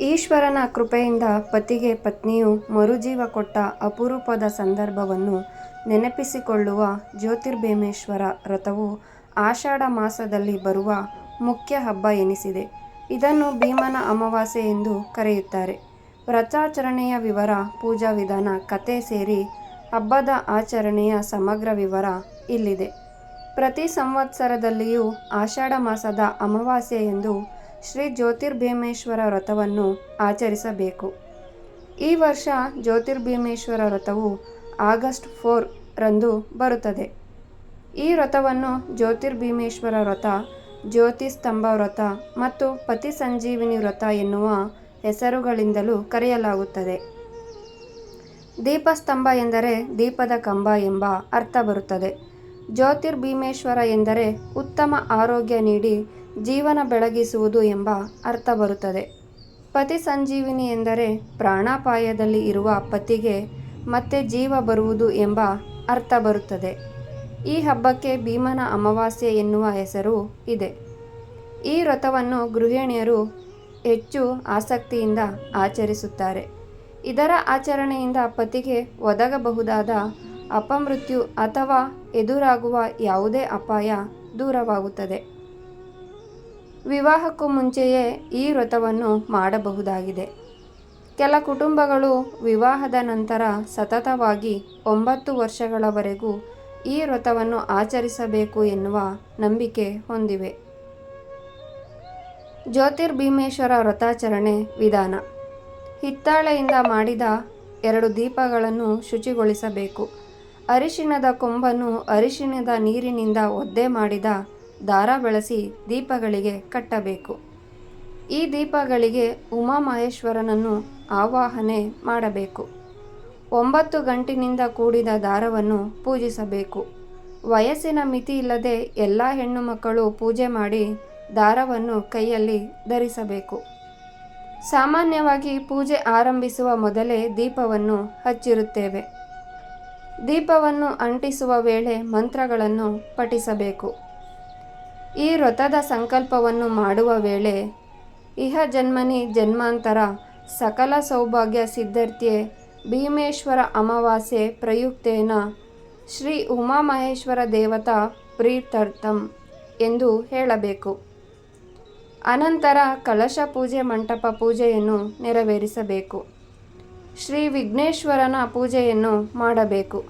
ಈಶ್ವರನ ಕೃಪೆಯಿಂದ ಪತಿಗೆ ಪತ್ನಿಯು ಮರುಜೀವ ಕೊಟ್ಟ ಅಪರೂಪದ ಸಂದರ್ಭವನ್ನು ನೆನಪಿಸಿಕೊಳ್ಳುವ ಜ್ಯೋತಿರ್ಭೀಮೇಶ್ವರ ವ್ರತವು ಆಷಾಢ ಮಾಸದಲ್ಲಿ ಬರುವ ಮುಖ್ಯ ಹಬ್ಬ ಎನಿಸಿದೆ. ಇದನ್ನು ಭೀಮನ ಅಮಾವಾಸ್ಯೆ ಎಂದು ಕರೆಯುತ್ತಾರೆ. ವ್ರತಾಚರಣೆಯ ವಿವರ, ಪೂಜಾ ವಿಧಾನ, ಕಥೆ ಸೇರಿ ಹಬ್ಬದ ಆಚರಣೆಯ ಸಮಗ್ರ ವಿವರ ಇಲ್ಲಿದೆ. ಪ್ರತಿ ಸಂವತ್ಸರದಲ್ಲಿಯೂ ಆಷಾಢ ಮಾಸದ ಅಮಾವಾಸ್ಯೆಯಂದು ಶ್ರೀ ಜ್ಯೋತಿರ್ಭೀಮೇಶ್ವರ ವ್ರತವನ್ನು ಆಚರಿಸಬೇಕು. ಈ ವರ್ಷ ಜ್ಯೋತಿರ್ಭೀಮೇಶ್ವರ ವ್ರತವು ಆಗಸ್ಟ್ ಫೋರ್ ರಂದು ಬರುತ್ತದೆ. ಈ ವ್ರತವನ್ನು ಜ್ಯೋತಿರ್ಭೀಮೇಶ್ವರ ವ್ರತ, ಜ್ಯೋತಿ ಸ್ತಂಭ ವ್ರತ ಮತ್ತು ಪತಿ ಸಂಜೀವಿನಿ ವ್ರತ ಎನ್ನುವ ಹೆಸರುಗಳಿಂದಲೂ ಕರೆಯಲಾಗುತ್ತದೆ. ದೀಪಸ್ತಂಭ ಎಂದರೆ ದೀಪದ ಕಂಬ ಎಂಬ ಅರ್ಥ ಬರುತ್ತದೆ. ಜ್ಯೋತಿರ್ಭೀಮೇಶ್ವರ ಎಂದರೆ ಉತ್ತಮ ಆರೋಗ್ಯ ನೀಡಿ ಜೀವನ ಬೆಳಗಿಸುವುದು ಎಂಬ ಅರ್ಥ ಬರುತ್ತದೆ. ಪತಿ ಸಂಜೀವಿನಿ ಎಂದರೆ ಪ್ರಾಣಾಪಾಯದಲ್ಲಿ ಇರುವ ಪತಿಗೆ ಮತ್ತೆ ಜೀವ ಬರುವುದು ಎಂಬ ಅರ್ಥ ಬರುತ್ತದೆ. ಈ ಹಬ್ಬಕ್ಕೆ ಭೀಮನ ಅಮಾವಾಸ್ಯೆ ಎನ್ನುವ ಹೆಸರು ಇದೆ. ಈ ವ್ರತವನ್ನು ಗೃಹಿಣಿಯರು ಹೆಚ್ಚು ಆಸಕ್ತಿಯಿಂದ ಆಚರಿಸುತ್ತಾರೆ. ಇದರ ಆಚರಣೆಯಿಂದ ಪತಿಗೆ ಒದಗಬಹುದಾದ ಅಪಮೃತ್ಯು ಅಥವಾ ಎದುರಾಗುವ ಯಾವುದೇ ಅಪಾಯ ದೂರವಾಗುತ್ತದೆ. ವಿವಾಹಕ್ಕೂ ಮುಂಚೆಯೇ ಈ ವ್ರತವನ್ನು ಮಾಡಬಹುದಾಗಿದೆ. ಕೆಲ ಕುಟುಂಬಗಳು ವಿವಾಹದ ನಂತರ ಸತತವಾಗಿ ಒಂಬತ್ತು ವರ್ಷಗಳವರೆಗೂ ಈ ವ್ರತವನ್ನು ಆಚರಿಸಬೇಕು ಎನ್ನುವ ನಂಬಿಕೆ ಹೊಂದಿವೆ. ಜ್ಯೋತಿರ್ಭೀಮೇಶ್ವರ ವ್ರತಾಚರಣೆ ವಿಧಾನ ಹಿತ್ತಾಳೆಯಿಂದ ಮಾಡಿದ ಎರಡು ದೀಪಗಳನ್ನು ಶುಚಿಗೊಳಿಸಬೇಕು. ಅರಿಶಿಣದ ಕೊಂಬನ್ನು ಅರಿಶಿಣದ ನೀರಿನಿಂದ ಒದ್ದೆ ಮಾಡಿದ ದಾರ ಬಳಸಿ ದೀಪಗಳಿಗೆ ಕಟ್ಟಬೇಕು. ಈ ದೀಪಗಳಿಗೆ ಉಮಾಮಹೇಶ್ವರನನ್ನು ಆವಾಹನೆ ಮಾಡಬೇಕು. ಒಂಬತ್ತು ಗಂಟಿನಿಂದ ಕೂಡಿದ ದಾರವನ್ನು ಪೂಜಿಸಬೇಕು. ವಯಸ್ಸಿನ ಮಿತಿಯಿಲ್ಲದೆ ಎಲ್ಲ ಹೆಣ್ಣು ಮಕ್ಕಳು ಪೂಜೆ ಮಾಡಿ ದಾರವನ್ನು ಕೈಯಲ್ಲಿ ಧರಿಸಬೇಕು. ಸಾಮಾನ್ಯವಾಗಿ ಪೂಜೆ ಆರಂಭಿಸುವ ಮೊದಲೇ ದೀಪವನ್ನು ಹಚ್ಚಿರುತ್ತೇವೆ. ದೀಪವನ್ನು ಅಂಟಿಸುವ ವೇಳೆ ಮಂತ್ರಗಳನ್ನು ಪಠಿಸಬೇಕು. ಈ ವ್ರತದ ಸಂಕಲ್ಪವನ್ನು ಮಾಡುವ ವೇಳೆ ಇಹ ಜನ್ಮನಿ ಜನ್ಮಾಂತರ ಸಕಲ ಸೌಭಾಗ್ಯ ಸಿದ್ಧರ್ಥ್ಯೆ ಭೀಮೇಶ್ವರ ಅಮಾವಾಸ್ಯೆ ಪ್ರಯುಕ್ತೇನ ಶ್ರೀ ಉಮಾಮಹೇಶ್ವರ ದೇವತಾ ಪ್ರೀತರ್ಥಂ ಎಂದು ಹೇಳಬೇಕು. ಅನಂತರ ಕಲಶ ಪೂಜೆ ಮಂಟಪ ಪೂಜೆಯನ್ನು ನೆರವೇರಿಸಬೇಕು. ಶ್ರೀ ವಿಘ್ನೇಶ್ವರನ ಪೂಜೆಯನ್ನು ಮಾಡಬೇಕು.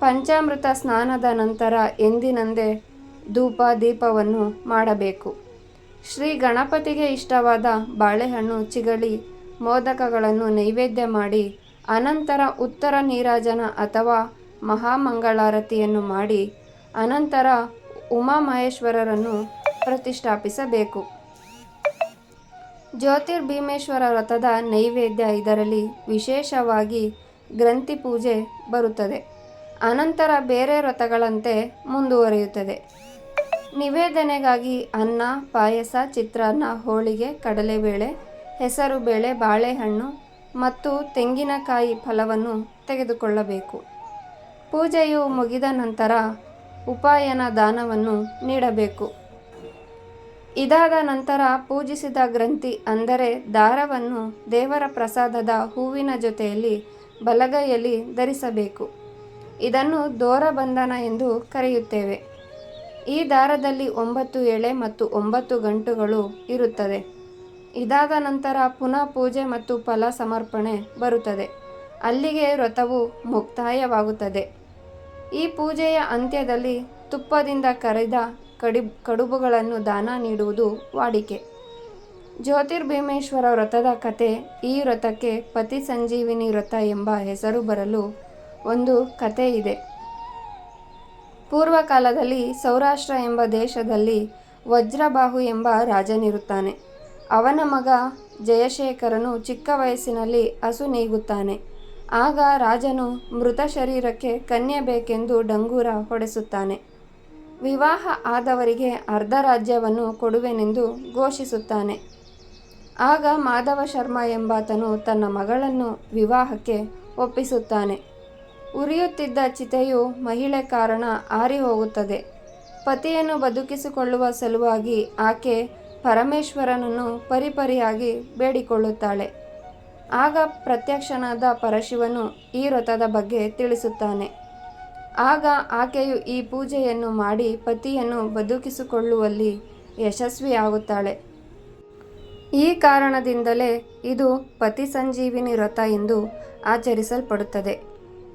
ಪಂಚಾಮೃತ ಸ್ನಾನದ ನಂತರ ಎಂದಿನಂತೆ ಧೂಪ ದೀಪವನ್ನು ಮಾಡಬೇಕು. ಶ್ರೀ ಗಣಪತಿಗೆ ಇಷ್ಟವಾದ ಬಾಳೆಹಣ್ಣು, ಚಿಗಳಿ, ಮೋದಕಗಳನ್ನು ನೈವೇದ್ಯ ಮಾಡಿ ಅನಂತರ ಉತ್ತರ ನೀರಾಜನ ಅಥವಾ ಮಹಾಮಂಗಳಾರತಿಯನ್ನು ಮಾಡಿ ಅನಂತರ ಉಮಾಮಹೇಶ್ವರರನ್ನು ಪ್ರತಿಷ್ಠಾಪಿಸಬೇಕು. ಜ್ಯೋತಿರ್ಭೀಮೇಶ್ವರ ವ್ರತದ ನೈವೇದ್ಯ ಇದರಲ್ಲಿ ವಿಶೇಷವಾಗಿ ಗ್ರಂಥಿ ಪೂಜೆ ಬರುತ್ತದೆ. ಅನಂತರ ಬೇರೆ ವ್ರತಗಳಂತೆ ಮುಂದುವರಿಯುತ್ತದೆ. ನಿವೇದನೆಗಾಗಿ ಅನ್ನ, ಪಾಯಸ, ಚಿತ್ರಾನ್ನ, ಹೋಳಿಗೆ, ಕಡಲೆಬೇಳೆ, ಹೆಸರು ಬೇಳೆ, ಬಾಳೆಹಣ್ಣು ಮತ್ತು ತೆಂಗಿನಕಾಯಿ ಫಲವನ್ನು ತೆಗೆದುಕೊಳ್ಳಬೇಕು. ಪೂಜೆಯು ಮುಗಿದ ನಂತರ ಉಪಾಯನ ದಾನವನ್ನು ನೀಡಬೇಕು. ಇದಾದ ನಂತರ ಪೂಜಿಸಿದ ಗ್ರಂಥಿ ಅಂದರೆ ದಾರವನ್ನು ದೇವರ ಪ್ರಸಾದದ ಹೂವಿನ ಜೊತೆಯಲ್ಲಿ ಬಲಗೈಯಲ್ಲಿ ಧರಿಸಬೇಕು. ಇದನ್ನು ದೋರಬಂಧನ ಎಂದು ಕರೆಯುತ್ತೇವೆ. ಈ ದಾರದಲ್ಲಿ ಒಂಬತ್ತು ಎಳೆ ಮತ್ತು ಒಂಬತ್ತು ಗಂಟುಗಳು ಇರುತ್ತದೆ. ಇದಾದ ನಂತರ ಪುನಃ ಪೂಜೆ ಮತ್ತು ಫಲ ಸಮರ್ಪಣೆ ಬರುತ್ತದೆ. ಅಲ್ಲಿಗೆ ವ್ರತವು ಮುಕ್ತಾಯವಾಗುತ್ತದೆ. ಈ ಪೂಜೆಯ ಅಂತ್ಯದಲ್ಲಿ ತುಪ್ಪದಿಂದ ಕರಿದ ಕಡುಬುಗಳನ್ನು ದಾನ ನೀಡುವುದು ವಾಡಿಕೆ. ಜ್ಯೋತಿರ್ಭೀಮೇಶ್ವರ ವ್ರತದ ಕತೆ ಈ ವ್ರತಕ್ಕೆ ಪತಿ ಸಂಜೀವಿನಿ ವ್ರತ ಎಂಬ ಹೆಸರು ಬರಲು ಒಂದು ಕಥೆ ಇದೆ. ಪೂರ್ವ ಕಾಲದಲ್ಲಿ ಸೌರಾಷ್ಟ್ರ ಎಂಬ ದೇಶದಲ್ಲಿ ವಜ್ರಬಾಹು ಎಂಬ ರಾಜನಿರುತ್ತಾನೆ. ಅವನ ಮಗ ಜಯಶೇಖರನು ಚಿಕ್ಕ ವಯಸ್ಸಿನಲ್ಲಿ ಹಸು ನೀಗುತ್ತಾನೆ. ಆಗ ರಾಜನು ಮೃತ ಶರೀರಕ್ಕೆ ಕನ್ಯೆ ಬೇಕೆಂದು ಡಂಗೂರ ಹೊಡೆಸುತ್ತಾನೆ. ವಿವಾಹ ಆದವರಿಗೆ ಅರ್ಧ ರಾಜ್ಯವನ್ನು ಕೊಡುವೆನೆಂದು ಘೋಷಿಸುತ್ತಾನೆ. ಆಗ ಮಾಧವಶರ್ಮ ಎಂಬಾತನು ತನ್ನ ಮಗಳನ್ನು ವಿವಾಹಕ್ಕೆ ಒಪ್ಪಿಸುತ್ತಾನೆ. ಉರಿಯುತ್ತಿದ್ದ ಚಿತೆಯು ಮಹಿಳೆ ಕಾರಣ ಆರಿ ಹೋಗುತ್ತದೆ ಪತಿಯನ್ನು ಬದುಕಿಸಿಕೊಳ್ಳುವ ಸಲುವಾಗಿ ಆಕೆ ಪರಮೇಶ್ವರನನ್ನು ಪರಿಪರಿಯಾಗಿ ಬೇಡಿಕೊಳ್ಳುತ್ತಾಳೆ. ಆಗ ಪ್ರತ್ಯಕ್ಷನಾದ ಪರಶಿವನು ಈ ವ್ರತದ ಬಗ್ಗೆ ತಿಳಿಸುತ್ತಾನೆ. ಆಗ ಆಕೆಯು ಈ ಪೂಜೆಯನ್ನು ಮಾಡಿ ಪತಿಯನ್ನು ಬದುಕಿಸಿಕೊಳ್ಳುವಲ್ಲಿ ಯಶಸ್ವಿಯಾಗುತ್ತಾಳೆ. ಈ ಕಾರಣದಿಂದಲೇ ಇದು ಪತಿ ಸಂಜೀವಿನಿ ವ್ರತ ಎಂದು ಆಚರಿಸಲ್ಪಡುತ್ತದೆ.